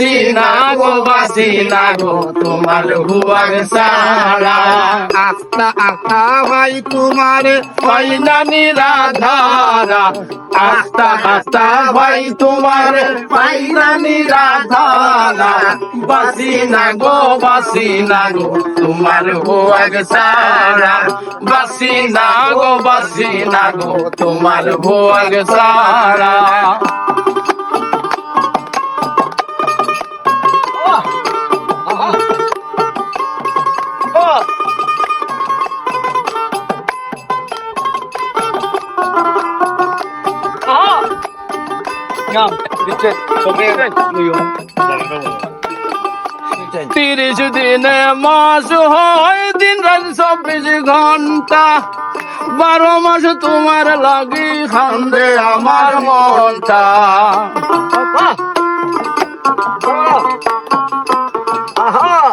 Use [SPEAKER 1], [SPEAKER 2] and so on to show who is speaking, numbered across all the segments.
[SPEAKER 1] বাসি না গো বাসি না গো তোমার হুয়ার সারা।
[SPEAKER 2] আস্তা আস্তা ভাই তোমার
[SPEAKER 1] ভাই নানি রাধারা আস্তা আস্তা ভাই তোমার ভাই নানি রাধারা বাসি না গো বাসি না গো তোমার হুয়ার সারা। বাসি না গো বাসি না গো তোমার হুয়ার সারা। তিরিশ দিনে মাস হয়, দিন রাত চব্বিশ ঘণ্টা। বারো মাস তোমার লাগি খান্দে আমার মনটা।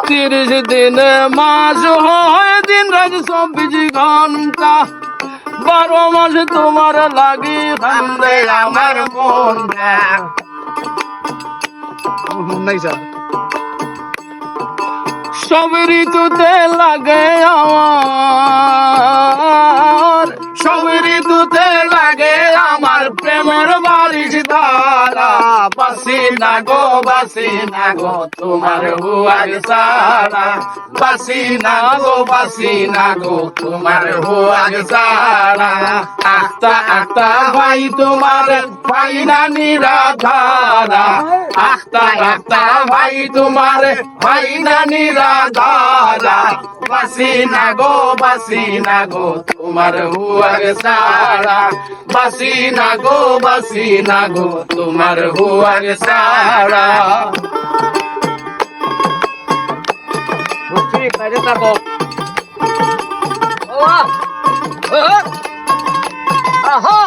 [SPEAKER 1] তিরিশ দিনে মাস হয়, দিন রাত চব্বিশ ঘণ্টা। বারো মাস তোমার লাগি খান্দে আমার মনটা
[SPEAKER 2] নাই স্যার
[SPEAKER 1] সব ঋতুতে লাগে আমার। না গো বাসি না গো তোমার হুয়ার সারা বাসি না বাসি না তোমার হুয়ার সারা আস্তা আস্তা ভাই, তোমার ভাই নানি রাধারা আস্তা আস্তা ভাই, তোমার ভাই নানি রাধারা বাসি না গো বাসি না তোমার হুয়ার সারা। বাসি না গো বাসি না গো তোমার হুয়ার সারা।
[SPEAKER 2] থাকো। আহা।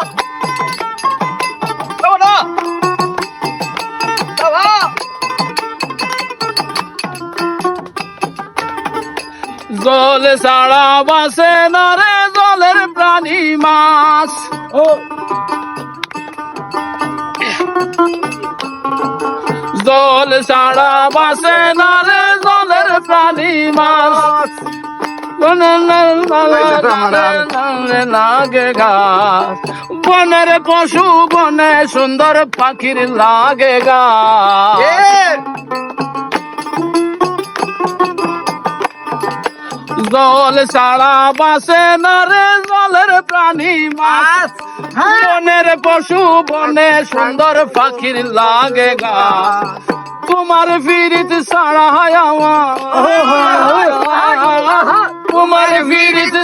[SPEAKER 1] জল ছাড়া বাসে না রে। প্রাণী মাছ।
[SPEAKER 2] ও।
[SPEAKER 1] জল ছাড়া বাসে না রে, জলের প্রাণী মাছ। লাগে বনের পশু বনে সুন্দর পাখির লাগে গাছ জল ছাড়া বাসে না রে জলের প্রাণী মাছ। বনের পশু বনে সুন্দর পাখির লাগে গা তোমার ফিরিত ছাড়া হয় আমার। তোমার ফিরিত হয়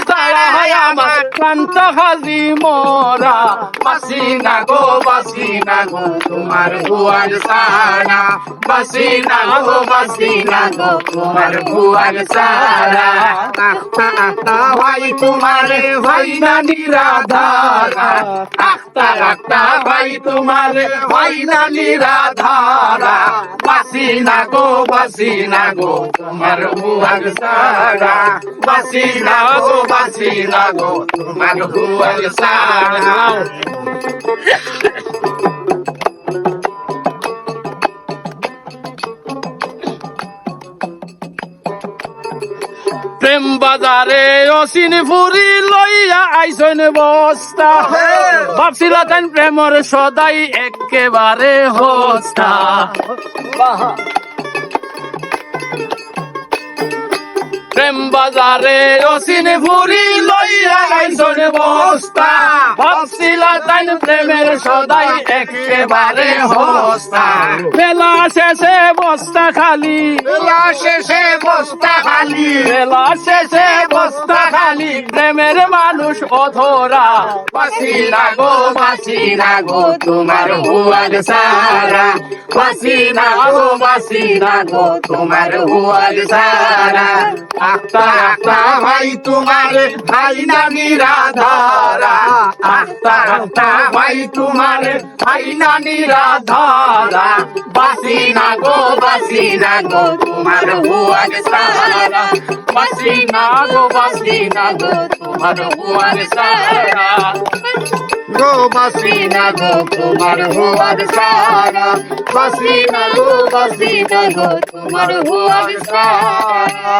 [SPEAKER 1] কান্তা হাজি মোরা। বাসি না গো বাসি না গো, তোমার বুয়ার সারা। বাসি না গো বাসি না গো, তোমার বুয়ার সারা। আখতা আখতা ভাই, তোমার ভাই নানি রাধারা আখতা আখতা ভাই, তোমার ভাই নানি রাধারা বাসি না গো বাসি না গো, তোমার বুয়ার সারা। বাসি না গো বাসি না গো বুয়ার সারা প্রেম বাজারে অসিন ফুরি লইয়া আইসন বস্তা। ভাবছিলা প্রেমর সদাই একেবারে হস্তা। প্রেম বাজারে রসিন ভুরি লইয়া আইসন বস্তা। ভাবছিলা তাই প্রেমের সদাই একেবারে হস্তা। বেলা শেষে বস্তা খালি।
[SPEAKER 2] বেলা শেষে বস্তা খালি।
[SPEAKER 1] বেলা শেষে বস্তা খালি। প্রেমের মানুষ অধরা। বাসি না গো বাসি না গো তোমার হুয়ার সারা। বাসি না গো বাসি না গো তোমার হুয়ার সারা। আখতা আখতা ভাই তোমার ভাই না নিরাধারা আখতা ভাই তোমার ভাই না নিরাধারা। বাসি না গো, বাসি না গো, তোমার হুয়ার সারা বাসি না গো, বাসি না গো, তোমার হুয়ার সারা গো, বাসি না গো, তোমার হুয়ার সারা বাসি না গো, বাসি না গো, তোমার হুয়ার সারা